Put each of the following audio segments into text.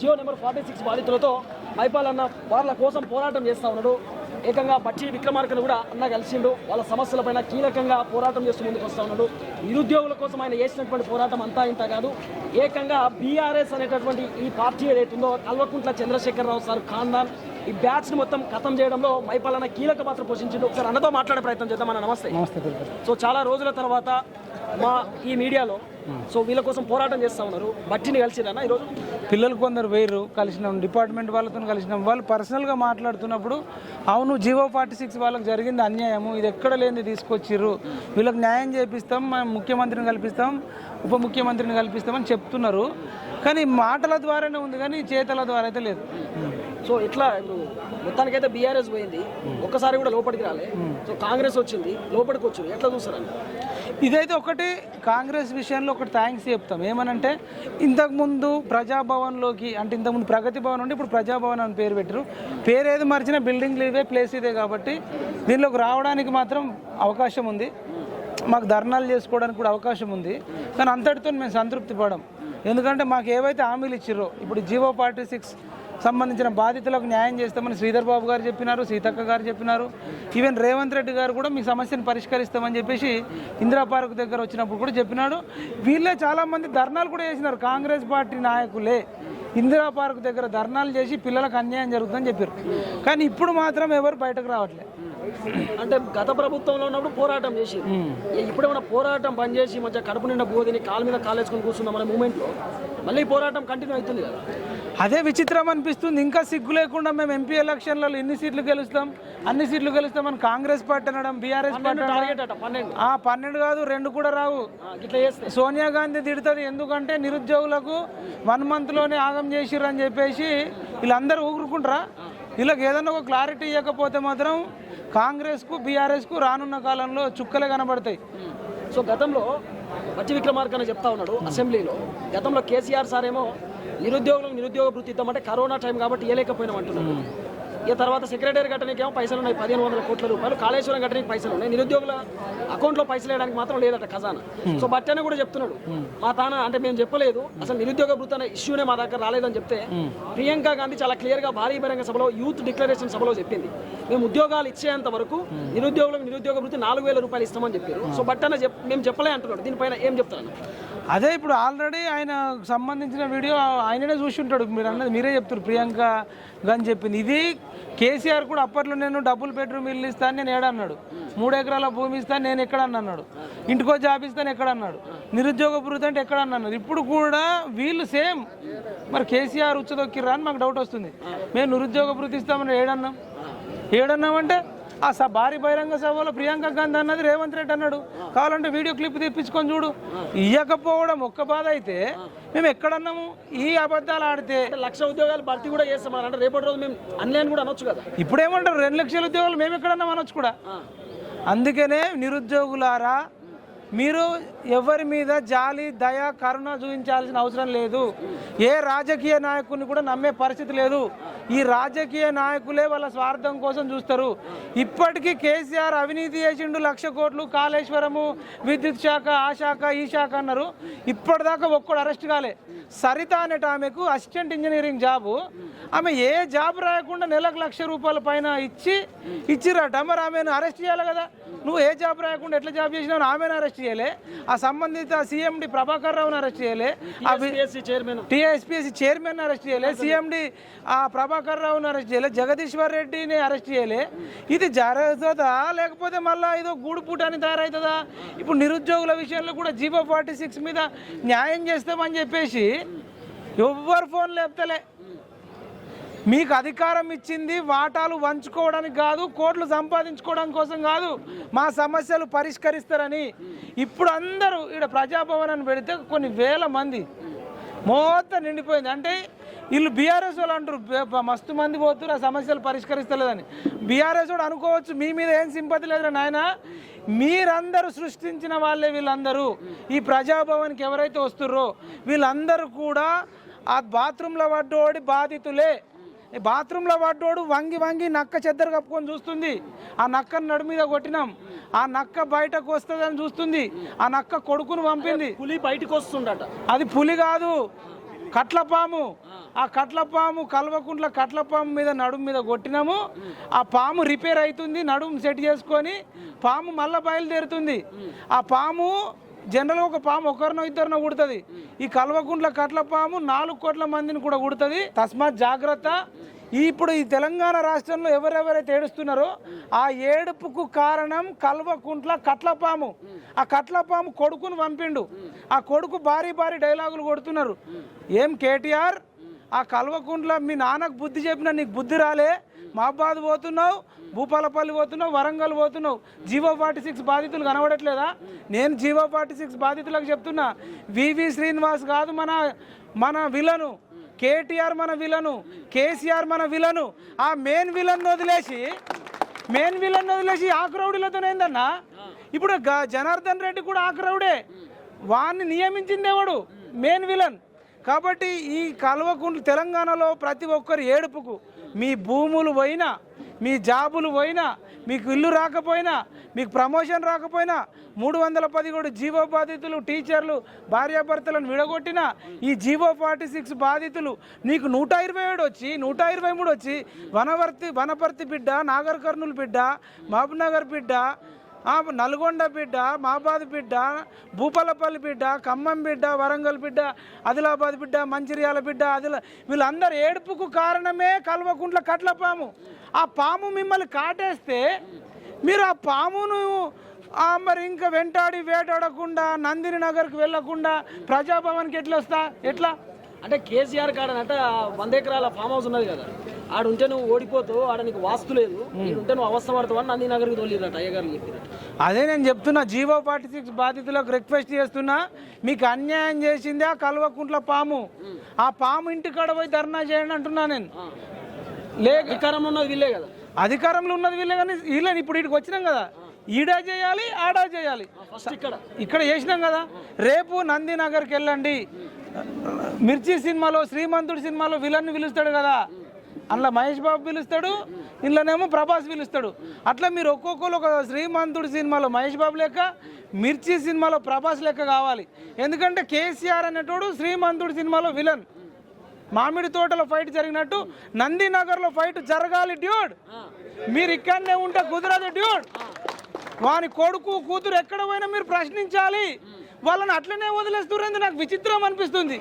Jio number forty six బాధితులతో అన్న వాళ్ళ కోసం పోరాటం చేస్తా ఉన్నాడు. ఏకంగా బట్టి విక్రమార్కను కూడా అన్న కలిసిండు. వాళ్ళ సమస్యలపైన కీలకంగా పోరాటం చేస్తూ ముందుకు ఉన్నాడు. నిరుద్యోగుల కోసం ఆయన చేసినటువంటి పోరాటం అంతా ఇంత కాదు. ఏకంగా బీఆర్ఎస్ అనేటటువంటి ఈ పార్టీ ఏదైతుందో కల్వకుంట్ల చంద్రశేఖరరావు సార్ ఖాన్దాన్ ఈ బ్యాచ్ని మొత్తం ఖతం చేయడంలో మైపాలన్న కీలక పాత్ర పోషించిండు ఒకసారి అన్నతో మాట్లాడే ప్రయత్నం చేద్దాం అన్న నమస్తే. నమస్తే సో చాలా రోజుల తర్వాత మా ఈ మీడియాలో సో వీళ్ళ కోసం పోరాటం చేస్తా ఉన్నారు. బట్టిని కలిసిరన్న ఈరోజు? పిల్లలు కొందరు వేరు కలిసినాం. డిపార్ట్మెంట్ వాళ్ళతో కలిసినాం. వాళ్ళు పర్సనల్గా మాట్లాడుతున్నప్పుడు అవును జీవో ఫార్టీ సిక్స్ వాళ్ళకి జరిగింది అన్యాయము. ఇది ఎక్కడ లేనిది తీసుకొచ్చిర్రు. వీళ్ళకి న్యాయం చేపిస్తాం మేము ముఖ్యమంత్రిని కల్పిస్తాం. ఉప ముఖ్యమంత్రిని కల్పిస్తామని చెప్తున్నారు. కానీ మాటల ద్వారానే ఉంది కానీ చేతల ద్వారా అయితే లేదు. సో ఇట్లా ఇప్పుడు మొత్తానికైతే బీఆర్ఎస్ పోయింది. ఒక్కసారి కూడా లోపలికి రాలే. సో కాంగ్రెస్ వచ్చింది. లోపలికి వచ్చింది ఎట్లా చూస్తారండి ఇదైతే ఒకటి కాంగ్రెస్ విషయంలో ఒకటి థ్యాంక్స్ చెప్తాం. ఏమనంటే ఇంతకుముందు ప్రజాభవన్లోకి అంటే ఇంతకుముందు ప్రగతి భవన్ ఉండి ఇప్పుడు ప్రజాభవన్ అని పేరు పెట్టారు పేరు ఏది మార్చినా బిల్డింగ్లు ఇవే ప్లేస్ ఇదే కాబట్టి దీనిలోకి రావడానికి మాత్రం అవకాశం ఉంది. మాకు ధర్నాలు చేసుకోవడానికి కూడా అవకాశం ఉంది. కానీ అంతటితో మేము సంతృప్తి పడం. ఎందుకంటే మాకు ఏవైతే హామీలు ఇచ్చిర్రో ఇప్పుడు జీవో ఫార్టీ సిక్స్ సంబంధించిన బాధితులకు న్యాయం చేస్తామని శ్రీధర్ బాబు గారు చెప్పినారు సీతక్క గారు చెప్పినారు ఈవెన్ రేవంత్ రెడ్డి గారు కూడా మీ సమస్యను పరిష్కరిస్తామని చెప్పేసి ఇందిరా పార్క్ దగ్గర వచ్చినప్పుడు కూడా చెప్పినాడు. వీళ్ళే చాలామంది ధర్నాలు కూడా చేసినారు కాంగ్రెస్ పార్టీ నాయకులే. ఇందిరా పార్క్ దగ్గర ధర్నాలు చేసి పిల్లలకు అన్యాయం జరుగుతుందని చెప్పారు. కానీ ఇప్పుడు మాత్రం ఎవరు బయటకు రావట్లేదు అంటే గత ప్రభుత్వంలో ఉన్నప్పుడు పోరాటం చేసి ఇప్పుడు ఏమైనా పోరాటం బంద్ చేసి మంచిగా కడుపు నిండా బోధిని కాలు మీద కాలేసుకొని కూర్చున్నాం అనే మూమెంట్లో మళ్ళీ పోరాటం కంటిన్యూ అవుతుంది కదా. అదే విచిత్రం అనిపిస్తుంది. ఇంకా సిగ్గు లేకుండా మేము ఎంపీ ఎలక్షన్లలో ఎన్ని సీట్లు గెలుస్తాం అన్ని సీట్లు గెలుస్తామని కాంగ్రెస్ పార్టీ అనడం బీఆర్ఎస్ పార్టీ ఆ పన్నెండు కాదు రెండు కూడా రావు. సోనియా గాంధీ తిడుతుంది ఎందుకంటే నిరుద్యోగులకు వన్ మంత్లోనే ఆగం చేసిర్రు అని చెప్పేసి వీళ్ళందరూ ఊరుకుంటారా? వీళ్ళకి ఏదైనా ఒక క్లారిటీ ఇవ్వకపోతే మాత్రం కాంగ్రెస్కు బీఆర్ఎస్కు రానున్న కాలంలో చుక్కలే కనబడతాయి. సో గతంలో బట్టి విక్రమార్క అని చెప్తా ఉన్నాడు అసెంబ్లీలో. గతంలో కేసీఆర్ సార్ ఏమో నిరుద్యోగులకు నిరుద్యోగ వృత్తి ఇద్దామంటే కరోనా టైం కాబట్టి ఇవ్వలేకపోయినాం అంటున్నాడు ఇక తర్వాత సెక్రటరీ కట్టడానికి ఏమో పైసలు ఉన్నాయి పదిహేను వందల కోట్ల రూపాయలు. కాళేశ్వరం కట్టడానికి పైసలు ఉన్నాయి. నిరుద్యోగుల అకౌంట్లో పైసలు వేయడానికి మాత్రం లేదట ఖజానా. సో బట్టి అని కూడా చెప్తున్నాడు. మా తాన అంటే మేము చెప్పలేదు. అసలు నిరుద్యోగ వృత్తి అనే ఇష్యూనే మా దగ్గర రాలేదని చెప్తే ప్రియాంక గాంధీ చాలా క్లియర్గా భారీ బహిరంగ సభలో యూత్ డిక్లరేషన్ సభలో చెప్పింది. మేము ఉద్యోగాలు ఇచ్చేంత వరకు నిరుద్యోగులకు నిరుద్యోగ వృత్తి నాలుగు వేల రూపాయలు ఇస్తామని చెప్పారు. సో బట్ అన్న చెప్ మేము చెప్పలే అంటున్నాడు. దీనిపైన ఏం చెప్తాను అదే ఇప్పుడు ఆల్రెడీ ఆయన సంబంధించిన వీడియో ఆయననే చూసి ఉంటాడు. మీరు అన్నది మీరే చెప్తారు ప్రియాంక అని చెప్పింది. ఇది కేసీఆర్ కూడా అప్పట్లో నేను డబుల్ బెడ్రూమ్ ఇల్లు ఇస్తాను నేను ఏడన్నాడు. మూడు ఎకరాల భూమి ఇస్తాను నేను ఎక్కడన్నా అన్నాడు ఇంటికో జాబ్ ఇస్తాను ఎక్కడ అన్నాడు నిరుద్యోగ భృతి అంటే ఎక్కడన్నా అన్నాడు ఇప్పుడు కూడా వీళ్ళు సేమ్. మరి కేసీఆర్ ఉచ్చదొక్కిర్రా అని మాకు డౌట్ వస్తుంది. మేము నిరుద్యోగ భృతి ఇస్తామని ఏడన్నాం. ఏడన్నామంటే ఆ స భారీ బహిరంగ సభలో ప్రియాంక గాంధీ అన్నది రేవంత్ రెడ్డి అన్నాడు. కావాలంటే వీడియో క్లిప్ తెప్పించుకొని చూడు. ఇయ్యకపోవడం ఒక్క బాధ అయితే మేము ఎక్కడన్నాము? ఈ అబద్ధాలు ఆడితే లక్ష ఉద్యోగాలు భర్తీ కూడా చేస్తామని అంటే రేపటి రోజు మేము అన్లైన్ కూడా అనొచ్చు కదా. ఇప్పుడేమంటారు? రెండు లక్షల ఉద్యోగాలు మేము ఎక్కడన్నా అనొచ్చు కూడా. అందుకనే నిరుద్యోగులారా మీరు ఎవరి మీద జాలి దయ కరుణ చూపించాల్సిన అవసరం లేదు. ఏ రాజకీయ నాయకుడిని కూడా నమ్మే పరిస్థితి లేదు. ఈ రాజకీయ నాయకులే వాళ్ళ స్వార్థం కోసం చూస్తారు. ఇప్పటికీ కేసీఆర్ అవినీతి చేసిండు లక్ష కోట్లు కాళేశ్వరము విద్యుత్ శాఖ ఆ శాఖ ఈ శాఖ అన్నారు. ఇప్పటిదాకా ఒక్కడు అరెస్ట్ కాలే. సరిత అనేట ఆమెకు అసిస్టెంట్ ఇంజనీరింగ్ జాబు. ఆమె ఏ జాబ్ రాయకుండా నెలకు లక్ష రూపాయల పైన ఇచ్చి ఇచ్చిరట. మరి ఆమెను అరెస్ట్ చేయాలి కదా. నువ్వు ఏ జాబ్ రాయకుండా ఎట్లా జాబ్ చేసినావు ఆమెను అరెస్ట్ చేయలే. ఆ సంబంధిత సీఎండి ప్రభాకర్ రావును అరెస్ట్ చేయలే. టీఎస్పీఎస్సీ చైర్మన్ అరెస్ట్ చేయలే. సీఎండి ఆ ప్రభాకర్ రావుని అరెస్ట్ చేయలే. జగదీశ్వర్ రెడ్డిని అరెస్ట్ చేయలే. ఇది జరుగుతుందా లేకపోతే మళ్ళీ ఇదో గూడుపూట అని తయారవుతుందా ఇప్పుడు నిరుద్యోగుల విషయంలో కూడా జీవో ఫార్టీ సిక్స్ మీద న్యాయం చేస్తామని చెప్పేసి ఎవ్వరు ఫోన్ లేపుతలే. మీకు అధికారం ఇచ్చింది వాటాలు వంచుకోవడానికి కాదు కోట్లు సంపాదించుకోవడం కోసం కాదు మా సమస్యలు పరిష్కరిస్తారని. ఇప్పుడు అందరూ ఇక్కడ ప్రజాభవనాన్ని పెడితే కొన్ని వేల మంది మొత్తం నిండిపోయింది. అంటే వీళ్ళు బీఆర్ఎస్ వాళ్ళు అంటారు మస్తు మంది పోతున్నారు ఆ సమస్యలు పరిష్కరిస్తలేదని. బీఆర్ఎస్ వాడు అనుకోవచ్చు మీ మీద ఏం సింపతి లేదు నాయన. మీరందరూ సృష్టించిన వాళ్ళే వీళ్ళందరూ. ఈ ప్రజాభవన్కి ఎవరైతే వస్తుర్రో వీళ్ళందరూ కూడా ఆ బాత్రూంలో పడ్డోడి బాధితులే. బాత్రూంలో పడ్డోడు వంగి వంగి నక్క చెద్దరు కప్పుకొని చూస్తుంది. ఆ నక్కను నడు మీద కొట్టినాం. ఆ నక్క బయటకు వస్తుందని చూస్తుంది. ఆ నక్క కొడుకును పంపింది. పులి బయటకు వస్తుండట అది పులి కాదు కట్ల పాము ఆ కట్ల పాము కల్వకుంట్ల కట్ల పాము మీద నడుము మీద కొట్టినాము. ఆ పాము రిపేర్ అవుతుంది నడుము సెట్ చేసుకొని పాము మళ్ళా బయలుదేరుతుంది. ఆ పాము జనరల్ ఒక పాము ఒకరినో ఇద్దరినో కుడుతుంది. ఈ కల్వకుంట్ల కట్ల పాము నాలుగు కోట్ల మందిని కూడా కుడుతుంది. తస్మాత్ జాగ్రత్త. ఇప్పుడు ఈ తెలంగాణ రాష్ట్రంలో ఎవరెవరైతే ఏడుస్తున్నారో ఆ ఏడుపుకు కారణం కల్వకుంట్ల కట్లపాము ఆ కట్లపాము కొడుకును పంపిండు. ఆ కొడుకు భారీ భారీ డైలాగులు కొడుతున్నారు. ఏం కేటీఆర్? ఆ కల్వకుంట్ల మీ నాన్నకు బుద్ధి చెప్పినా నీకు బుద్ధి రాలే. మహబాద్ పోతున్నావు భూపాలపల్లి పోతున్నావు వరంగల్ పోతున్నావు. జీవో ఫార్టీ సిక్స్ బాధితులు కనబడట్లేదా? నేను జీవో ఫార్టీ సిక్స్ బాధితులకు చెప్తున్నా. వివి శ్రీనివాస్ కాదు మన మన విలను. కేటీఆర్ మన విలను. కేసీఆర్ మన విలను. ఆ మెయిన్ విలన్ వదిలేసి మెయిన్ విలన్ వదిలేసి ఆ క్రౌడీలతో ఇప్పుడు గ- జనార్దన్ రెడ్డి కూడా ఆ క్రౌడే. వాడిని నియమించింది ఎవడు? Main villain. కాబట్టి ఈ కల్వకుంట్ల తెలంగాణలో ప్రతి ఒక్కరు ఏడుపుకు మీ భూములు పోయినా మీ జాబులు పోయినా మీకు ఇల్లు రాకపోయినా మీకు ప్రమోషన్ రాకపోయినా మూడు వందల పదిహేడు జీవో బాధితులు టీచర్లు భార్యాభర్తలను విడగొట్టిన ఈ జీవో ఫార్టీ సిక్స్ బాధితులు నీకు నూట ఇరవై ఏడు వచ్చి నూట ఇరవై మూడు వచ్చి వనవర్తి వనపర్తి బిడ్డ నాగర్ కర్నూలు బిడ్డ మహబూబ్నగర్ బిడ్డ నల్గొండ బిడ్డ మాబాద్ బిడ్డ భూపాలపల్లి బిడ్డ ఖమ్మం బిడ్డ వరంగల్ బిడ్డ ఆదిలాబాద్ బిడ్డ మంచిర్యాల బిడ్డ ఆదిలా వీళ్ళందరూ ఏడుపుకు కారణమే కల్వకుంట్ల కట్ల పాము ఆ పాము మిమ్మల్ని కాటేస్తే మీరు ఆ పామును ఆ, మరి ఇంకా వెంటాడి వేటాడకుండా నందిని నగర్కి వెళ్ళకుండా ప్రజాభవన్కి ఎట్లా వస్తా ఎట్లా? అంటే కేసీఆర్ కాడనట వంద ఎకరాల ఫామ్ హౌస్ ఉన్నది కదా. ఆడ ఉంటే నువ్వు ఓడిపోతావు ఆడ నీకు వాస్తు లేదు. ఉంటే నువ్వు అవస్థ పడతావు అని నంది నగర్కి తోలిరట అయ్యగారు చెప్పిరట అదే నేను చెప్తున్నా జీవో ఫార్టీ సిక్స్ బాధితులకు రిక్వెస్ట్ చేస్తున్నా మీకు అన్యాయం చేసిందే ఆ కల్వకుంట్ల పాము. ఆ పాము ఇంటికాడ పోయి ధర్నా చేయండి అంటున్నా నేను. లేక అధికారంలో ఉన్నది వీళ్ళే కదా. అధికారంలో ఉన్నది వీళ్ళే కానీ వీళ్ళని ఇప్పుడు ఇక్కడికి వచ్చినాం కదా. ఈడా చేయాలి ఆడా చేయాలి. ఇక్కడ. చేసినాం కదా. రేపు నందినగర్కి వెళ్ళండి. మిర్చి సినిమాలో శ్రీమంతుడు సినిమాలో విలన్ పిలుస్తాడు కదా. అందులో మహేష్ బాబు పిలుస్తాడు ఇందులోనేమో ప్రభాస్ పిలుస్తాడు. అట్లా మీరు ఒక్కొక్కరు ఒక శ్రీమంతుడు సినిమాలో మహేష్ బాబు లెక్క మిర్చి సినిమాలో ప్రభాస్ లెక్క కావాలి. ఎందుకంటే కేసీఆర్ అనేటోడు శ్రీమంతుడు సినిమాలో విలన్. మామిడి తోటలో ఫైట్ జరిగినట్టు నందినగర్లో ఫైట్ జరగాలి డ్యూడ్. మీరు ఇక్కడనే ఉంటే కుదరదు డ్యూడ్. వాని కొడుకు కూతురు ఎక్కడ పోయినా మీరు ప్రశ్నించాలి. వాళ్ళని అట్లనే వదిలేస్తున్నారు నాకు విచిత్రం అనిపిస్తుంది.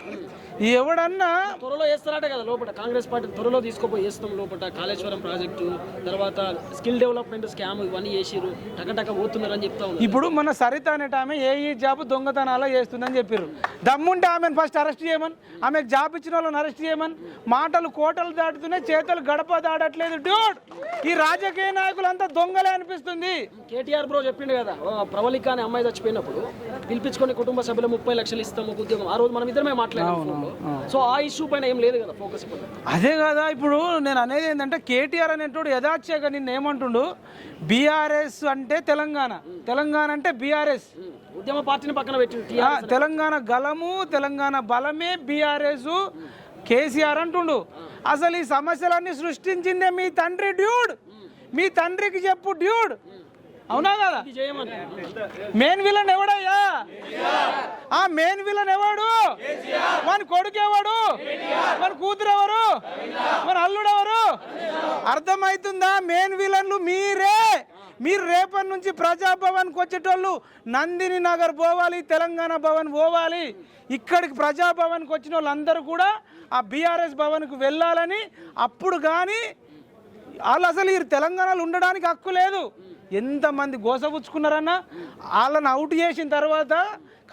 ఎవడన్నా త్వరలో వేస్తారట కదా లోపల. కాంగ్రెస్ పార్టీ త్వరలో తీసుకుపోయి వేస్తాం లోపల. కాళేశ్వరం ప్రాజెక్టు తర్వాత స్కిల్ డెవలప్మెంట్ స్కామ్ ఇవన్నీ చేసిరు టకటక పోతున్నారని చెప్తా ఇప్పుడు మన సరిత అనేట ఆమె ఏ ఈ జాబ్ దొంగతనాలు చేస్తుందని చెప్పారు దమ్ముంటే ఆమెను ఫస్ట్ అరెస్ట్ చేయమని ఆమెకు జాబ్ ఇచ్చిన వాళ్ళని అరెస్ట్ చేయమని మాటలు కోటలు దాటుతున్నాయి చేతులు గడప దాడట్లేదు. డ్యూడ్! ఈ రాజకీయ నాయకులంతా దొంగలే అనిపిస్తుంది. కేటీఆర్ బ్రో చెప్పిండు కదా ప్రవళిక అనే అమ్మాయి చచ్చిపోయినప్పుడు పిలిపించుకొని కుటుంబ సభ్యులు ముప్పై లక్షలు ఇస్తాము ఒక ఉద్యోగం. ఆ రోజు మనం ఇద్దరమే మాట్లాడాం ఫోన్లో. సో ఆ ఇష్యూ పైన ఏం లేదు కదా ఫోకస్ ఇప్పుడు? అదే కదా ఇప్పుడు నేను అనేది ఏంటంటే కేటీఆర్ అనేటోడు యథాచ్ఛగా నిన్న ఏమంటుండు? బీఆర్ఎస్ అంటే తెలంగాణ. తెలంగాణ అంటే బీఆర్ఎస్. ఉద్యమ పార్టీని పక్కన పెట్టి తెలంగాణ గలము తెలంగాణ బలమే బీఆర్ఎస్ కేసీఆర్ అంటుండు. అసలు ఈ సమస్యలన్నీ సృష్టించిందే మీ తండ్రి డ్యూడ్. మీ తండ్రికి చెప్పు డ్యూడ్. అవునా కదా? మెయిన్ విలన్ ఎవడయ్యా? ఆ మెయిన్ విలన్ ఎవడు? మన కొడుకు ఎవడు? మన కూతురు ఎవరు? మన అల్లుడు ఎవరు? అర్థమవుతుందా మెయిన్ విలన్లు మీరే. మీరు రేపటి నుంచి ప్రజాభవన్కి వచ్చేటోళ్ళు నందిని నగర్ పోవాలి తెలంగాణ భవన్ పోవాలి. ఇక్కడికి ప్రజాభవన్కి వచ్చిన వాళ్ళందరూ కూడా ఆ బీఆర్ఎస్ భవన్కు వెళ్ళాలని అప్పుడు కానీ వాళ్ళు అసలు ఈ తెలంగాణలో ఉండడానికి హక్కు లేదు. ఎంతమంది గోసపుచ్చుకున్నారన్నా వాళ్ళని అవుట్ చేసిన తర్వాత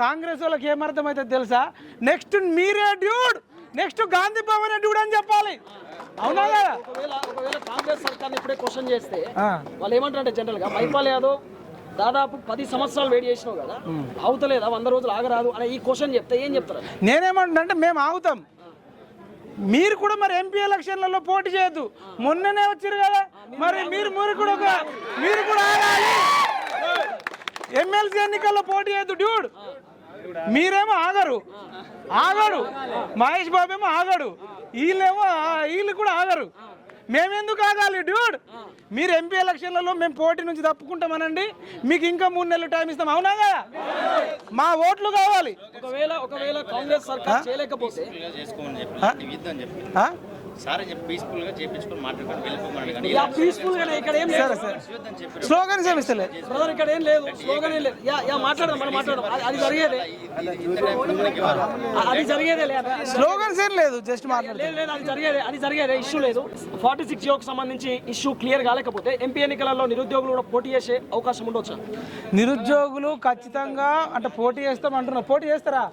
కాంగ్రెస్ వాళ్ళకి ఏమర్థమవుతుంది తెలుసా? నెక్స్ట్ మీరే dude next Gandhi Bhavan dude అని చెప్పాలి. అవునా కదా ఒకవేళ కాంగ్రెస్ సర్కార్ని ఇప్పుడే క్వశ్చన్ చేస్తే. వాళ్ళు ఏమంటారంటే జనరల్గా మైపాల్ యాదవ్ దాదాపు పది సంవత్సరాలు వెయిట్ చేసినావు కదా అవుతలేదా? వంద రోజులు ఆగరాదు అనే ఈ క్వశ్చన్ చెప్తే ఏం చెప్తారు? నేనేమంటున్నా అంటే మేము ఆగుతాం. మీరు కూడా మరి ఎంపీ ఎలక్షన్లలో పోటీ చేయొద్దు. మొన్ననే వచ్చారు కదా. మరి మీరు మీరు కూడా ఒక మీరు కూడా ఆగాలి. ఎమ్మెల్సీ ఎన్నికల్లో పోటీ చేయొద్దు డ్యూడ్ మీరేమో ఆగరు. ఆగడు. మహేష్ బాబు ఏమో ఆగడు. వీళ్ళేమో వీళ్ళు కూడా ఆగరు. మేమెందుకు ఆగాలి డ్యూడ్ మీరు ఎంపీ ఎలక్షన్లలో మేము పోటీ నుంచి తప్పుకుంటామనండి. మీకు ఇంకా మూడు నెలలు టైం ఇస్తాం. అవునా కదా? మా ఓట్లు కావాలి. ఒకవేళ ఒకవేళ కాంగ్రెస్ సర్కార్ చేయలేకపోతే? చేసుకోమని చెప్పి ఆ? ఇద్దని చెప్పి ఆ? సారే చెప్పి పీస్ఫుల్గా చేపించుకొని మాట్లాడుకొని వెళ్ళిపోమని కానీ యా పీస్ఫుల్ గానే ఇక్కడ ఏం లేదు. స్లోగన్స్ ఏమి ఇస్తలే? బ్రదర్ ఇక్కడ ఏం లేదు. స్లోగన్ ఏం లేదు. యా యా మాట్లాడదాం మనం మాట్లాడదాం అది- జరిగేదే. అది జరిగేదే లేదా. స్లోగన్స్ ఏం లేదు జస్ట్ మాట్లాడు లేదు అది జరిగేదే అది జరిగేదే ఇష్యూ లేదు. ఫార్టీ సిక్స్ జియోకి సంబంధించి ఇష్యూ క్లియర్ కాలేకపోతే ఎంపీ ఎన్నికలలో నిరుద్యోగులు కూడా పోటీ చేసే అవకాశం ఉండొచ్చు? నిరుద్యోగులు ఖచ్చితంగా అంటే పోటీ చేస్తాం అంటున్నారు పోటీ చేస్తారా?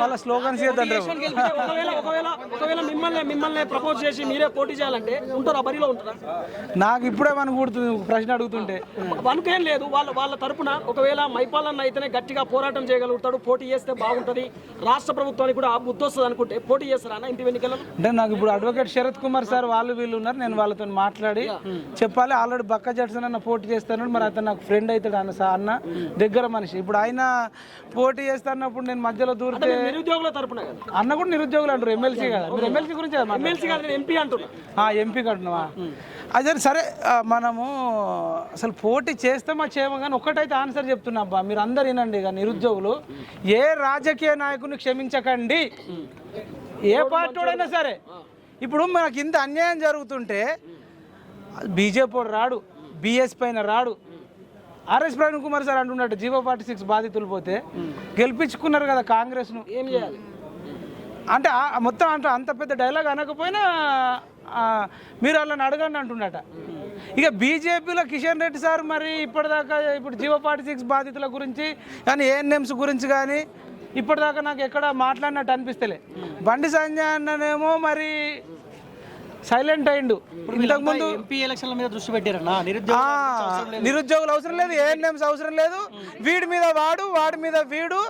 వాళ్ళ స్లోగన్స్ ఒకవేళ ఒకవేళ ఒకవేళ మిమ్మల్ని మిమ్మల్ని ప్రపోజ్ చేసి మీరే పోటీ చేయాలంటే ఉంటారా బరిలో ఉంటారా? నాకు ఇప్పుడే మన కూడుతుంది ప్రశ్న అడుగుతుంటే. వనుకేం లేదు వాళ్ళ వాళ్ళ తరపున ఒకవేళ మైపాలన్న అయితేనే గట్టిగా పోరాటం చేయగలుగుతాడు పోటీ చేస్తే బాగుంటది. రాష్ట్ర ప్రభుత్వానికి కూడా వస్తుంది అనుకుంటే పోటీ చేస్తారా ఇంటి ఎన్నికలలో అంటే నాకు ఇప్పుడు అడ్వకేట్ శరత్ కుమార్ సార్ వాళ్ళు వీళ్ళు ఉన్నారు నేను వాళ్ళతో మాట్లాడి చెప్పాలి ఆల్రెడీ బక్క జడ్సన్ అన్న పోటీ చేస్తాను మరి అతను నాకు ఫ్రెండ్ అవుతాడు అన్న సార్ అన్న దగ్గర మనిషి. ఇప్పుడు ఆయన పోటీ చేస్తానప్పుడు నేను మధ్యలో దూరితే నిరుద్యోగుల తరపున అన్న కూడా నిరుద్యోగులు అంటారు ఎమ్మెల్సీ కదా. మీరు ఎమ్మెల్సీ గురించి? ఎమ్మెల్సీ కాదు ఎంపీ అంటున్నా. ఆ, ఎంపీ అదే సరే మనము అసలు పోటీ చేస్తామా చేయమా కానీ ఒక్కటైతే ఆన్సర్ చెప్తున్నా అబ్బా. మీరు అందరు వినండి ఇక నిరుద్యోగులు. ఏ రాజకీయ నాయకుని క్షమించకండి. ఏ పార్టీడైనా సరే. ఇప్పుడు మనకి ఇంత అన్యాయం జరుగుతుంటే బీజేపీ రాడు బిఎస్ పైన రాడు. ఆర్ఎస్ ప్రవీణ్ కుమార్ సార్ అంటున్నట్టు జీవో ఫార్టీ సిక్స్ బాధితులు పోతే గెలిపించుకున్నారు కదా కాంగ్రెస్ను. ఏం చేయాలి? అంటే మొత్తం అంటే అంత పెద్ద డైలాగ్ అనకపోయినా మీరు వాళ్ళని అడగండి అంటున్నట ఇక బీజేపీలో కిషన్ రెడ్డి సార్ మరి ఇప్పటిదాకా ఇప్పుడు జీవో ఫార్టీ సిక్స్ బాధితుల గురించి కానీ ఏఎన్ఎంస్ గురించి కానీ ఇప్పటిదాకా నాకు ఎక్కడ మాట్లాడినట్టు అనిపిస్తలే. బండి సంజయ్ అన్ననేమో మరి సైలెంట్ అయిండు. ఇంతకుముందు ఎంపీ ఎలక్షన్ల మీద దృష్టి పెట్టారన్నా నిరుద్యోగులు అవసరం లేదు. ఏఎన్ఎంస్ అవసరం లేదు వీడి మీద వాడు వాడి మీద వీడు?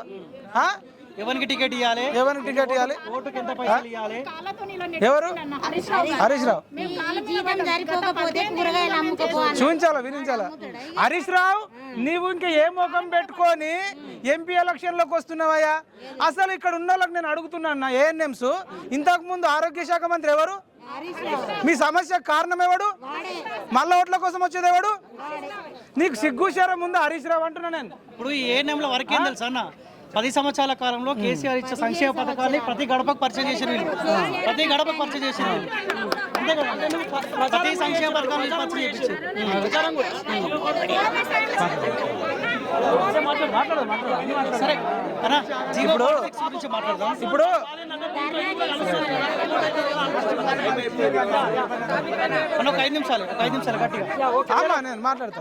ఎవరికి టికెట్ ఇవ్వాలి ఎవరికి టికెట్ ఇవ్వాలి ఓటుకి ఎంత పైసలు ఇవ్వాలి ఎవరు? హరీష్ రావు చూపించాలా వినించాలా హరీష్ రావు నీవు ఇంకా ఏ ముఖం పెట్టుకొని ఎంపీ ఎలక్షన్లోకి వస్తున్నావయ్యా? అసలు ఇక్కడ ఉన్న వాళ్ళకి నేను అడుగుతున్నాను ఏఎన్ఎంస్ ఇంతకు ముందు ఆరోగ్య శాఖ మంత్రి ఎవరు? మీ సమస్య కారణం ఎవడు? మళ్ళా ఓట్ల కోసం వచ్చేది ఎవడు? నీకు సిగ్గు శరం ముందు హరీష్ రావు అంటున్నా నేను. ఇప్పుడు ఏ నెంలో వరకు ఏం తెలుసా అన్న? పది సంవత్సరాల కాలంలో కేసీఆర్ ఇచ్చే సంక్షేమ పథకాన్ని ప్రతి గడపకు పరిచయం చేసిన వీళ్ళు. ప్రతి గడపకు పరిచయం చేసిన వీళ్ళు. అంతే కదా? ప్రతి సంక్షేమ పథకాన్ని పరిచయం చేయించారు సరే. అన్న జీవో పాలిటిక్స్ గురించి మాట్లాడదాం. ఇప్పుడు అన్న ఒక ఐదు నిమిషాలు ఒక ఐదు నిమిషాలు గట్టిగా. నేను మాట్లాడతా.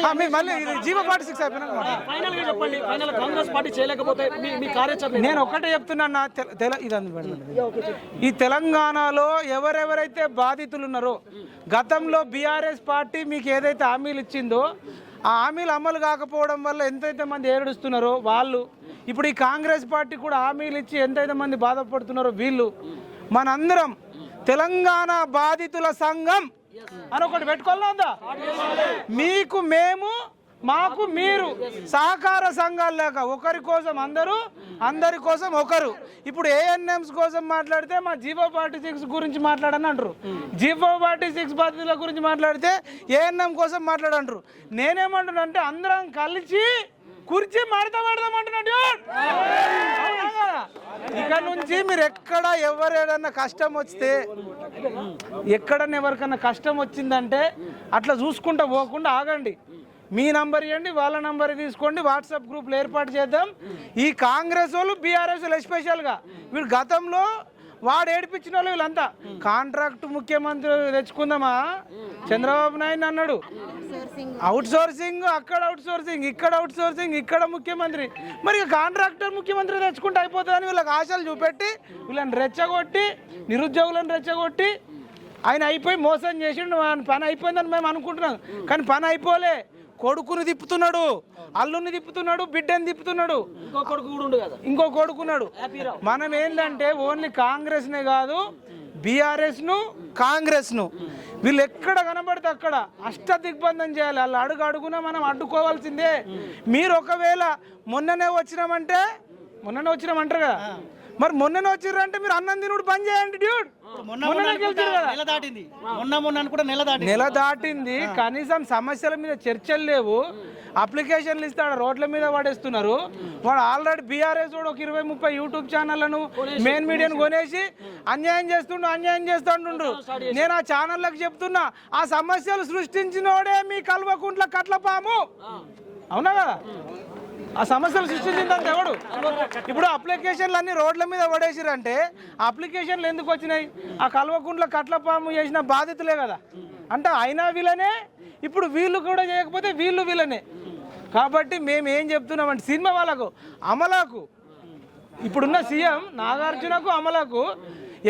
ఆ, మీ మళ్ళీ ఇది జీవో ఫార్టీ సిక్స్. ఫైనల్గా చెప్పండి ఫైనల్ కాంగ్రెస్ పార్టీ చేయలేకపోతే మీ మీ కార్యాచరణ నేను ఒక్కటే చెప్తున్నా తెల ఇది. ఈ తెలంగాణలో ఎవరెవరైతే బాధితులు ఉన్నారో గతంలో బీఆర్ఎస్ పార్టీ మీకు ఏదైతే హామీలు ఇచ్చిందో ఆ హామీలు అమలు కాకపోవడం వల్ల ఎంతైతే మంది ఏడుస్తున్నారో వాళ్ళు ఇప్పుడు ఈ కాంగ్రెస్ పార్టీ కూడా హామీలు ఇచ్చి ఎంతైతే మంది బాధపడుతున్నారో వీళ్ళు మనందరం తెలంగాణ బాధితుల సంఘం అని ఒకటి పెట్టుకోవాలా మీకు మేము మాకు మీరు సహకార సంఘాలు లేక ఒకరి కోసం అందరూ అందరి కోసం ఒకరు. ఇప్పుడు ఏఎన్ఎంస్ కోసం మాట్లాడితే మా జీవో ఫార్టీ సిక్స్ గురించి మాట్లాడని అంటారు. జీవో ఫార్టీ సిక్స్ బాధితుల గురించి మాట్లాడితే ఏఎన్ఎం కోసం మాట్లాడంటారు నేనేమంటున్నా అంటే అందరం కలిసి కుర్చీ మడత పెడదాం అంటున్నాడు dude. నుంచి మీరు ఎక్కడ ఎవరేదన్నా కష్టం వస్తే ఎక్కడన్నా ఎవరికన్నా కష్టం వచ్చిందంటే అట్లా చూసుకుంటా పోకుండా ఆగండి. మీ నంబర్ ఇవ్వండి వాళ్ళ నంబర్ తీసుకోండి వాట్సాప్ గ్రూప్లు ఏర్పాటు చేద్దాం. ఈ కాంగ్రెస్ వాళ్ళు బీఆర్ఎస్ వాళ్ళు ఎస్పెషల్గా వీళ్ళు గతంలో వాడు ఏడిపించిన వాళ్ళు వీళ్ళంతా కాంట్రాక్ట్ ముఖ్యమంత్రి తెచ్చుకుందామా? చంద్రబాబు నాయుడు అన్నాడు. అవుట్ సోర్సింగ్ అక్కడ అవుట్ సోర్సింగ్ ఇక్కడ అవుట్ సోర్సింగ్ ఇక్కడ ముఖ్యమంత్రి. మరి కాంట్రాక్టర్ ముఖ్యమంత్రి తెచ్చుకుంటే అయిపోతుందని వీళ్ళకి ఆశలు చూపెట్టి వీళ్ళని రెచ్చగొట్టి నిరుద్యోగులను రెచ్చగొట్టి ఆయన అయిపోయి మోసం చేసిండు ఆయన పని అయిపోయిందని మేము అనుకుంటున్నాం. కానీ పని అయిపోలే. కొడుకుని తిప్పుతున్నాడు అల్లుని తిప్పుతున్నాడు బిడ్డని తిప్పుతున్నాడు. ఇంకో కొడుకు కూడా కదా. ఇంకో కొడుకున్నాడు. మనం ఏంటంటే ఓన్లీ కాంగ్రెస్నే కాదు బీఆర్ఎస్ను కాంగ్రెస్ను. వీళ్ళు ఎక్కడ కనబడితే అక్కడ అష్ట దిగ్బంధం చేయాలి. వాళ్ళు అడుగు అడుగున మనం అడ్డుకోవాల్సిందే. మీరు ఒకవేళ మొన్ననే వచ్చినామంటే మొన్ననే వచ్చినామంటారు కదా. మరి మొన్ననే వచ్చిర్రంటే మీరు అన్నం తినుడు బంద్ చేయండి డ్యూడ్ మొన్న మొన్న నెల దాటింది. మొన్న మొన్న అనుకుంటా నెల దాటింది. నెల దాటింది. కనీసం సమస్యల మీద చర్చలు లేవు. అప్లికేషన్లు ఇస్తాడు రోడ్ల మీద పడేస్తున్నారు. వాడు ఆల్రెడీ బీఆర్ఎస్ వాడు ఒక ఇరవై ముప్పై యూట్యూబ్ ఛానళ్ళను మెయిన్ మీడియాను కొనేసి అన్యాయం చేస్తుండు అన్యాయం చేస్తుండ్రు నేను ఆ ఛానళ్ళకి చెప్తున్నా ఆ సమస్యలు సృష్టించినోడే మీ కల్వకుంట్ల కట్లపాము. అవునా కదా? ఆ సమస్యలు సృష్టించిందంటే ఎవడు? ఇప్పుడు అప్లికేషన్లు అన్ని రోడ్ల మీద పడేసిరంటే అప్లికేషన్లు ఎందుకు వచ్చినాయి? ఆ కల్వకుంట్ల కట్లపాము చేసిన బాధితులే కదా. అంటే అయినా వీళ్ళనే ఇప్పుడు వీళ్ళు కూడా చేయకపోతే వీళ్ళు వీళ్ళనే. కాబట్టి మేము ఏం చెప్తున్నామంటే సినిమా వాళ్ళకు అమలాకు ఇప్పుడున్న సీఎం నాగార్జునకు అమలకు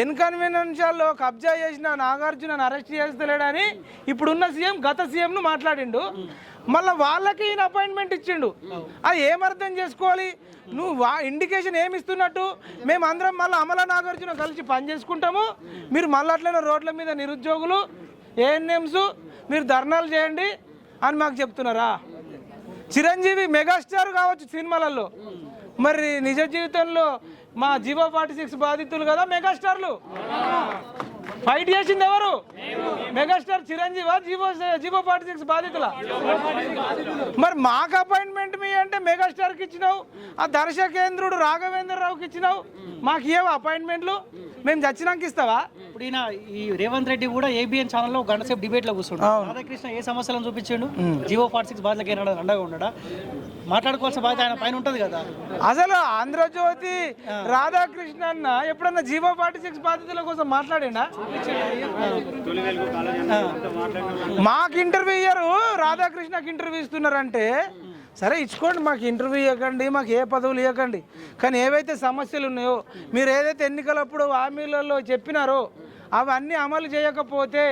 ఎన్కన్వీనెన్షాల్లో కబ్జా చేసిన నాగార్జునను అరెస్ట్ చేస్తలేడని ఇప్పుడున్న సీఎం గత సీఎంను మాట్లాడిండు. మళ్ళీ వాళ్ళకి ఈయన అపాయింట్మెంట్ ఇచ్చిండు. అది ఏమర్థం చేసుకోవాలి? నువ్వు వా ఇండికేషన్ ఏమి ఇస్తున్నట్టు? మేము అందరం మళ్ళీ అమల నాగార్జున కలిసి పని చేసుకుంటాము. మీరు మళ్ళీ అట్లనే రోడ్ల మీద నిరుద్యోగులు ఏఎన్ఎంస్ మీరు ధర్నాలు చేయండి అని మాకు చెప్తున్నారా? చిరంజీవి మెగాస్టార్ కావచ్చు సినిమాలలో. మరి నిజ జీవితంలో మా జీవో ఫార్టీ సిక్స్ బాధితులు కదా మెగాస్టార్లు? ఫైట్ చేసింది ఎవరు? Megastar Chiranjeevi GO GO forty six బాధితుల? మరి మాకు అపాయింట్మెంట్ మీ అంటే మెగాస్టార్కి ఇచ్చినావు ఆ దర్శకేంద్రుడు రాఘవేంద్రరావుకి ఇచ్చినావు మాకు ఏవో అపాయింట్మెంట్లు? మేము చచ్చినాక ఇస్తావా? ఇప్పుడు ఈయన ఈ రేవంత్ రెడ్డి కూడా ఏబిఎన్ ఛానల్లో గంట సేపు డిబేట్లో కూర్చుంటాడు రాధాకృష్ణ ఏ సమస్యలను చూపించాడు? జీవో ఫార్టీ సిక్స్ ఏనాడు అండగా ఉండడా మాట్లాడుకోవాల్సిన బాధ్యత ఆయన పైన ఉంటుంది కదా. అసలు ఆంధ్రజ్యోతి రాధాకృష్ణ అన్న ఎప్పుడన్నా జీవో ఫార్టీ సిక్స్ బాధితుల కోసం మాట్లాడిండా? మాకు ఇంటర్వ్యూ ఇయ్యరు రాధాకృష్ణకి ఇంటర్వ్యూ ఇస్తున్నారంటే సరే ఇచ్చుకోండి మాకు ఇంటర్వ్యూ ఇవ్వకండి మాకు ఏ పదవులు ఇవ్వకండి. కానీ ఏవైతే సమస్యలు ఉన్నాయో మీరు ఏదైతే ఎన్నికలప్పుడు హామీలలో చెప్పినారో అవన్నీ అమలు చేయకపోతే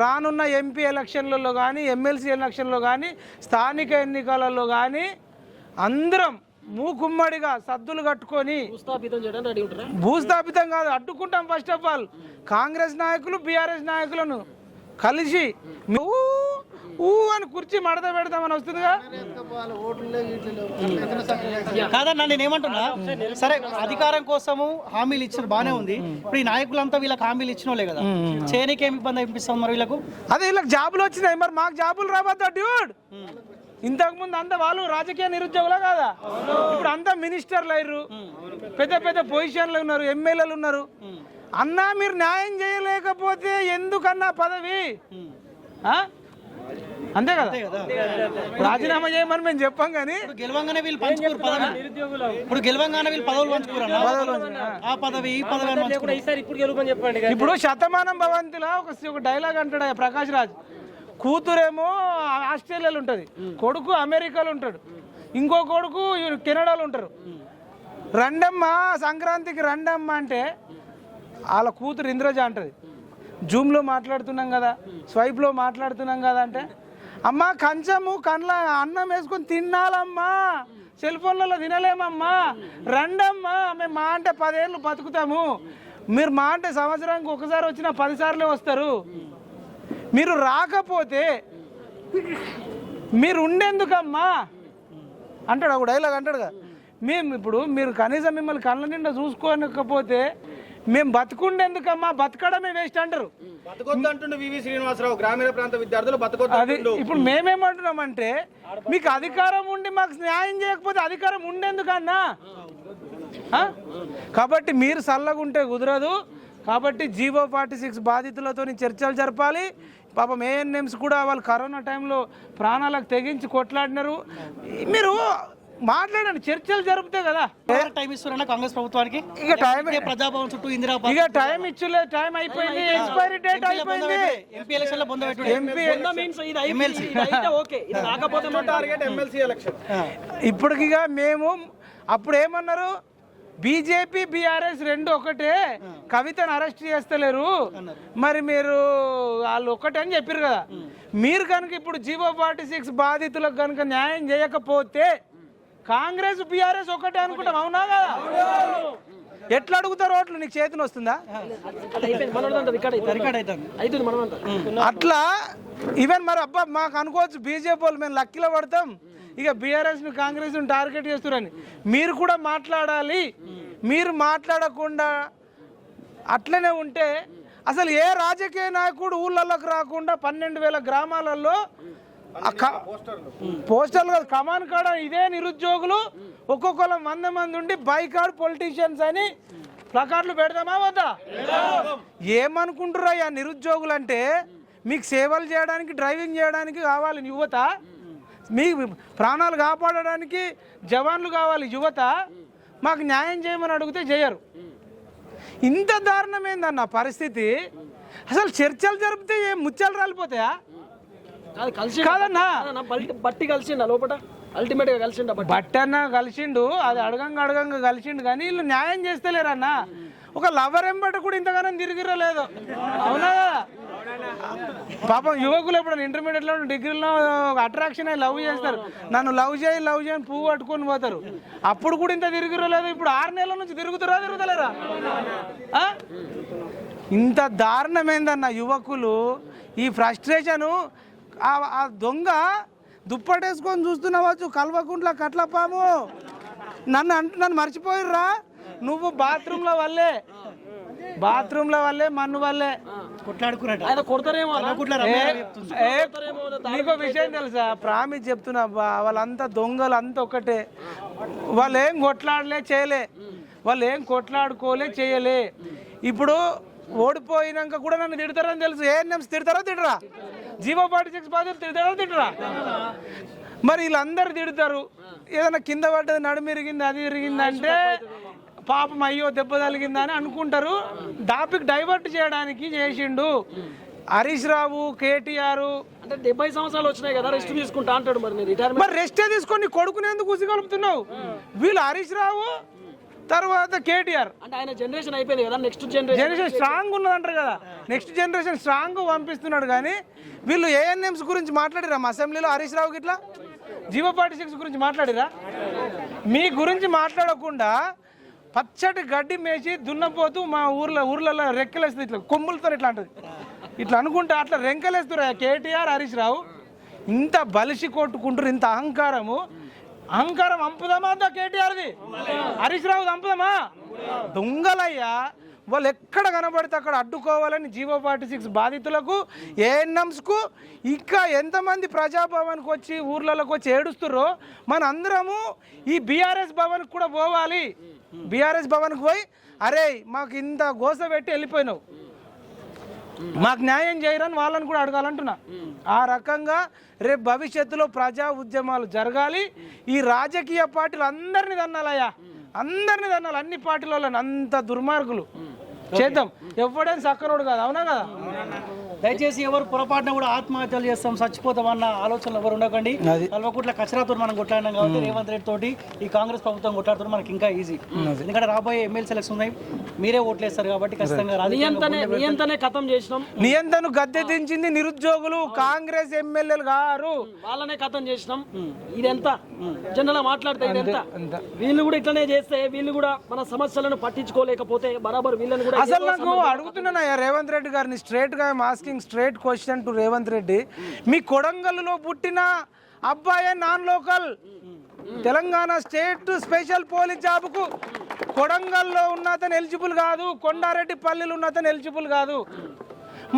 రానున్న ఎంపీ ఎలక్షన్లలో కానీ ఎమ్మెల్సీ ఎలక్షన్లో కానీ స్థానిక ఎన్నికలలో కానీ అందరం మూకుమ్మడిగా సద్దులు కట్టుకొని భూస్థాపితం కాదు అడ్డుకుంటాం ఫస్ట్ ఆఫ్ ఆల్ కాంగ్రెస్ నాయకులు బీఆర్ఎస్ నాయకులను కలిసి ఊ ఊ అని కుర్చీ మడత పెడతామని వస్తుందిగా? కాదన్నా నేను ఏమంటున్నా? సరే అధికారం కోసము హామీలు ఇచ్చిన బానే ఉంది. ఇప్పుడు ఈ నాయకులంతా వీళ్ళకి హామీలు ఇచ్చిన వాళ్ళే కదా చేయనికి ఏమి ఇబ్బంది అనిపిస్తుంది మరి వీళ్ళకు? అదే వీళ్ళకి జాబులు వచ్చినాయి మరి మాకు జాబులు రాబోద్దా డ్యూడ్? ఇంతకు ముందు అంతా వాళ్ళు రాజకీయ నిరుద్యోగులా కాదా? ఇప్పుడు అంతా మినిస్టర్లు అయ్యారు. పెద్ద పెద్ద పొజిషన్లు ఉన్నారు ఎమ్మెల్యేలు ఉన్నారు. అన్నా మీరు న్యాయం చేయలేకపోతే ఎందుకన్నా పదవి? ఆ? అంతే కదా? రాజీనామా చేయమని మేము చెప్పాం కానీ ఇప్పుడు గెలవంగానే వీళ్ళు పంచుకోరు పదవి. ఇప్పుడు గెలవంగానే వీళ్ళు పదవులు పంచుకోరు. ఆ పదవి ఈ పదవి అని పంచుకోరు. ఇప్పుడు శతమానం భవంతిలో ఒక ఒక డైలాగ్ అంటాడు ఆ ప్రకాష్ రాజ్. కూతురేమో ఆస్ట్రేలియాలో ఉంటుంది కొడుకు అమెరికాలో ఉంటాడు ఇంకో కొడుకు కెనడాలో ఉంటారు. రండమ్మ సంక్రాంతికి రండమ్మ అంటే వాళ్ళ కూతురు ఇంద్రజ అంటది. జూమ్లో మాట్లాడుతున్నాం కదా స్వైప్లో మాట్లాడుతున్నాం కదా అంటే అమ్మా కంచము కండ్ల అన్నం వేసుకొని తినాలమ్మా సెల్ ఫోన్లలో తినలేమమ్మా. రండమ్మా. మేము మా అంటే పదేళ్ళు బతుకుతాము. మీరు మా అంటే సంవత్సరానికి ఒకసారి వచ్చినా పదిసార్లే వస్తారు. మీరు రాకపోతే మీరు ఉండేందుకమ్మా? అంటాడు ఒక డైలాగ్ అంటాడు కదా మేము ఇప్పుడు మీరు కనీసం మిమ్మల్ని కళ్ళ నిండా చూసుకోనకపోతే మేము బతుకుండేందుకమ్మా బతకడమే వేస్ట్ అంటారు. బతకొద్దు అంటుండే వివి శ్రీనివాసరావు గ్రామీణ ప్రాంత విద్యార్థులు బతకొద్దు అది ఇప్పుడు మేమేమంటున్నామంటే మీకు అధికారం ఉండి మాకు న్యాయం చేయకపోతే అధికారం ఉండేందుకన్నా? కాబట్టి మీరు చల్లగుంటే కుదరదు. కాబట్టి జీవో ఫార్టీ సిక్స్ బాధితులతో చర్చలు జరపాలి. పాపం ఏఎన్ఎంస్ కూడా వాళ్ళు కరోనా టైంలో ప్రాణాలకు తెగించి కొట్లాడినారు. మీరు మాట్లాడండి చర్చలు జరిపితే కదా. టైం ఇస్తున్నారన్న కాంగ్రెస్ ప్రభుత్వానికి? ఇక టైం ఇదే ప్రజాభవన్ చుట్టూ ఇందిరా ఇక టైం ఇచ్చులే టైం అయిపోయింది ఎక్స్పైరీ డేట్ అయిపోయింది. ఎంపీ ఎలక్షన్లో బొంద పెట్టు ఎంపీ మీన్స్ ఇది అయితే ఓకే. ఇది కాకపోతే మాత్రం టార్గెట్ ఎమ్మెల్సీ ఎలక్షన్ ఇప్పటికిగా మేము అప్పుడు ఏమన్నారు? బీజేపీ బీఆర్ఎస్ రెండు ఒకటే. కవితను అరెస్ట్ చేస్తలేరు. మరి మీరు వాళ్ళు ఒకటే అని చెప్పారు కదా. మీరు కనుక ఇప్పుడు జీవో ఫార్టీ సిక్స్ బాధితులకు కనుక న్యాయం చేయకపోతే కాంగ్రెస్ బీఆర్ఎస్ ఒకటే అనుకుంటాం. అవునా కదా? ఎట్లా అడుగుతారు ఓట్లు? నీకు చేతిని వస్తుందా? అట్లా ఈవెన్ మరి అబ్బా మాకు అనుకోవచ్చు బీజేపీ వాళ్ళు మేము లక్కీలో పడతాం. ఇక బీఆర్ఎస్ కాంగ్రెస్ టార్గెట్ చేస్తున్నారని. మీరు కూడా మాట్లాడాలి. మీరు మాట్లాడకుండా అట్లనే ఉంటే అసలు ఏ రాజకీయ నాయకుడు ఊళ్ళలోకి రాకుండా పన్నెండు వేల గ్రామాలలో పోస్టర్లు. కాదు కమాన్ కాడ ఇదే నిరుద్యోగులు ఒక్కొక్కరు వంద మంది ఉండి బైకాడ్ పొలిటీషియన్స్ అని ప్లకార్డులు పెడదామా వద్దా? ఏమనుకుంటున్నాయ్యా నిరుద్యోగులు అంటే మీకు సేవలు చేయడానికి డ్రైవింగ్ చేయడానికి కావాలి యువత. మీ ప్రాణాలు కాపాడడానికి జవాన్లు కావాలి యువత. మాకు న్యాయం చేయమని అడిగితే చేయరు. ఇంత దారుణమైందన్న పరిస్థితి? అసలు చర్చలు జరిపితే ఏం ముత్యాలు రాలిపోతాయా? కలిసి కాదన్నా. బట్టి కలిసిండా లోపల అల్టిమేట్గా కలిసిండా బట్టి? బట్టన్న కలిసిండు అది అడగంగా అడగంగా కలిసిండు కానీ వీళ్ళు న్యాయం చేస్తలేరన్న. ఒక లవర్ ఎంబట కూడా ఇంతగానం తిరిగిరలేదు అవునా? పాపం యువకులు ఎప్పుడు ఇంటర్మీడియట్లో డిగ్రీలో అట్రాక్షన్ అయి లవ్ చేస్తారు. నన్ను లవ్ చేయి లవ్ చేయని పువ్వు పట్టుకొని పోతారు. అప్పుడు కూడా ఇంత తిరిగిరలేదు ఇప్పుడు ఆరు నెలల నుంచి తిరుగుతురా తిరుగుతలేరా? ఇంత దారుణమైందన్న యువకులు? ఈ ఫ్రస్ట్రేషను ఆ- ఆ దొంగ దుప్పటేసుకొని చూస్తున్నావచ్చు కల్వకుంట్ల కట్లపాము. నన్ను అంటు నన్ను మర్చిపోయిర్రా. నువ్వు బాత్రూంలో వల్లే బాత్రూంలో వల్లే మన్ను వల్లే. కొట్లాడుకున్నట్టు నీకు విషయం తెలుసా? ప్రామిస్ చెప్తున్నా వాళ్ళంతా దొంగలు అంతా ఒకటే వాళ్ళు ఏం కొట్లాడలే చేయలే. వాళ్ళు ఏం కొట్లాడుకోలే చేయలే. ఇప్పుడు ఓడిపోయినాక కూడా నన్ను తిడతారని తెలుసు. ఏ నిమిషం తిడతారో తిడరా? జీవో ఫార్టీ సిక్స్ బాధ్యత తిడతారో తిడరా? మరి వీళ్ళందరూ తిడతారు. ఏదైనా కింద పడ్డది నడుము ఇరిగింది అది ఇరిగింది అంటే పాపం అయ్యో దెబ్బ తగిలిందా అని అనుకుంటారు. టాపిక్ డైవర్ట్ చేయడానికి చేసిండు. హరీష్ రావు కేటీఆర్. అంటే డెబ్బై సంవత్సరాలు వచ్చినాయి కదా రెస్ట్ తీసుకుంటా అంటాడు మరి రెస్టే తీసుకొని నీ కొడుకుని ఎందుకు ఉసిగలుపుతున్నావు? వీళ్ళు హరీష్ రావు తర్వాత కేటీఆర్. అంటే ఆయన జనరేషన్ అయిపోయింది కదా నెక్స్ట్ జనరేషన్ జనరేషన్ స్ట్రాంగ్ ఉన్నదంటారు కదా. నెక్స్ట్ జనరేషన్ స్ట్రాంగ్ పంపిస్తున్నాడు కానీ వీళ్ళు ఏఎన్ఎంస్ గురించి మాట్లాడిరా? మా అసెంబ్లీలో హరీష్ రావు గిట్లా జీవో ఫార్టీ సిక్స్ గురించి మాట్లాడిరా? మీ గురించి మాట్లాడకుండా పచ్చటి గడ్డి మేసి దున్నపోతూ మా ఊర్లో ఊర్లలో రెక్కలేస్తుంది ఇట్లా కొమ్ములతో ఇట్లా అంటది. ఇట్లా అనుకుంటే అట్లా రెంకలేస్తురా కేటీఆర్ హరీష్ రావు? ఇంత బలిసి కొట్టుకుంటారు ఇంత అహంకారము. అహంకారం అంపుదామా అంతా కేటీఆర్ది? హరీష్ రావు చంపుదామా దొంగలయ్యా. వాళ్ళు ఎక్కడ కనబడితే అక్కడ అడ్డుకోవాలని జీవో ఫార్టీ సిక్స్ బాధితులకు ఏఎన్ఎంస్కు ఇంకా ఎంతమంది ప్రజాభవన్కి వచ్చి ఊర్లలోకి వచ్చి ఏడుస్తుర్రో మన అందరము ఈ బీఆర్ఎస్ భవన్కి కూడా పోవాలి. బీఆర్ఎస్ భవన్కి పోయి అరే మాకు ఇంత గోస పెట్టి వెళ్ళిపోయినావు. మాకు న్యాయం చేయరని వాళ్ళని కూడా అడగాలంటున్నా. ఆ రకంగా రేపు భవిష్యత్తులో ప్రజా ఉద్యమాలు జరగాలి. ఈ రాజకీయ పార్టీలు అందరినీ తన్నాలయ్యా. అందరినీ తన్నాలి. అన్ని పార్టీల వాళ్ళని అంత దుర్మార్గులు. చేద్దాం. ఎవడైనా సక్కనోడు కాదు. అవునా కదా? దయచేసి ఎవరు పొరపాటున కూడా ఆత్మహత్యలు చేస్తాం చచ్చిపోతాం అన్న ఆలోచనలు ఎవరు ఉండకండి. కల్వకుట్ల కచరాతో మనం కొట్లాడినాం కాబట్టి రేవంత్ రెడ్డి తోటి ఈ కాంగ్రెస్ ప్రభుత్వం కొట్లాడుతున్న మనకి ఇంకా ఈజీ ఎందుకంటే రాబోయే ఎమ్మెల్సీ ఎలక్షన్ ఉన్నాయి. మీరే ఓట్లేస్తారు కాబట్టి ఖచ్చితంగా రాజకీయంగా నియంతనే నియంతనే ఖతం చేసినాం. నియంత్రణ గద్దె దించింది నిరుద్యోగులు కాంగ్రెస్ ఎమ్మెల్యేలు గారు. వాళ్ళనే ఖతం చేసినాం. ఇది ఎంత జనరల్గా మాట్లాడితే. వీళ్ళు కూడా ఇట్లనే చేస్తే వీళ్ళు కూడా మన సమస్యలను పట్టించుకోలేకపోతే బరాబర్ వీళ్ళని కూడా అసలు నాకు అడుగుతున్నానయ్యా రేవంత్ రెడ్డి గారిని స్ట్రేట్గా asking straight question to Revanth Reddy మీ కొడంగల్లో పుట్టిన అబ్బాయే non local. Telangana state special police జాబ్కు కొడంగల్లో ఉన్న అతను ఎలిజిబుల్ కాదు. కొండారెడ్డి పల్లెలు ఉన్న అతను ఎలిజిబుల్ కాదు.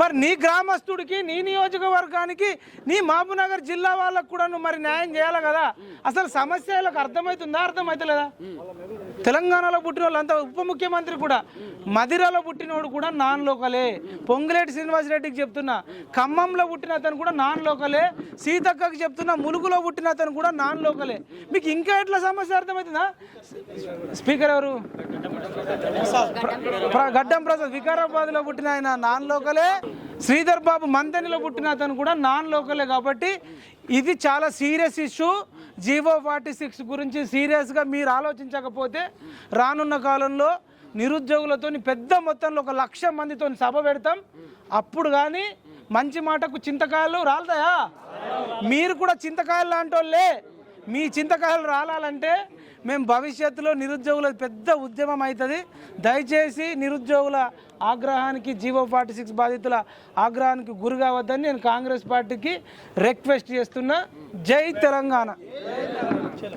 మరి నీ గ్రామస్తుడికి నీ నియోజకవర్గానికి నీ మహబూబ్నగర్ జిల్లా వాళ్ళకు కూడా నువ్వు మరి న్యాయం చేయాలి కదా? అసలు సమస్య అర్థమవుతుందా అర్థమవుతలేదా తెలంగాణలో పుట్టిన వాళ్ళంతా ఉప ముఖ్యమంత్రి కూడా మదిరలో పుట్టినోడు కూడా నాన్ లోకలే. పొంగులేటి శ్రీనివాసరెడ్డికి చెప్తున్నా ఖమ్మంలో పుట్టిన అతను కూడా నాన్ లోకలే. సీతక్కకి చెప్తున్నా ములుగులో పుట్టిన అతను కూడా నాన్ లోకలే. మీకు ఇంకా ఎట్లా సమస్య అర్థమవుతుందా స్పీకర్ ఎవరు? గడ్డం ప్రసాద్. వికారాబాద్లో పుట్టిన ఆయన నాన్ లోకలే. శ్రీధర్ బాబు మంతనిలో పుట్టిన అతను కూడా నాన్ లోకలే కాబట్టి ఇది చాలా serious issue. GO forty six గురించి సీరియస్గా మీరు ఆలోచించకపోతే రానున్న కాలంలో నిరుద్యోగులతో పెద్ద మొత్తంలో ఒక లక్ష మందితో సభ పెడతాం. అప్పుడు కానీ మంచి మాటకు చింతకాయలు రాలుతాయా? మీరు కూడా చింతకాయలు లాంటి వాళ్ళే మీ చింతకాయలు రాలాలంటే మేము భవిష్యత్తులో నిరుద్యోగుల పెద్ద ఉద్యమం అవుతుంది. దయచేసి నిరుద్యోగుల ఆగ్రహానికి జీవో ఫార్టీ సిక్స్ బాధితుల ఆగ్రహానికి గురి కావద్దని నేను కాంగ్రెస్ పార్టీకి రిక్వెస్ట్ చేస్తున్నా. జై తెలంగాణ.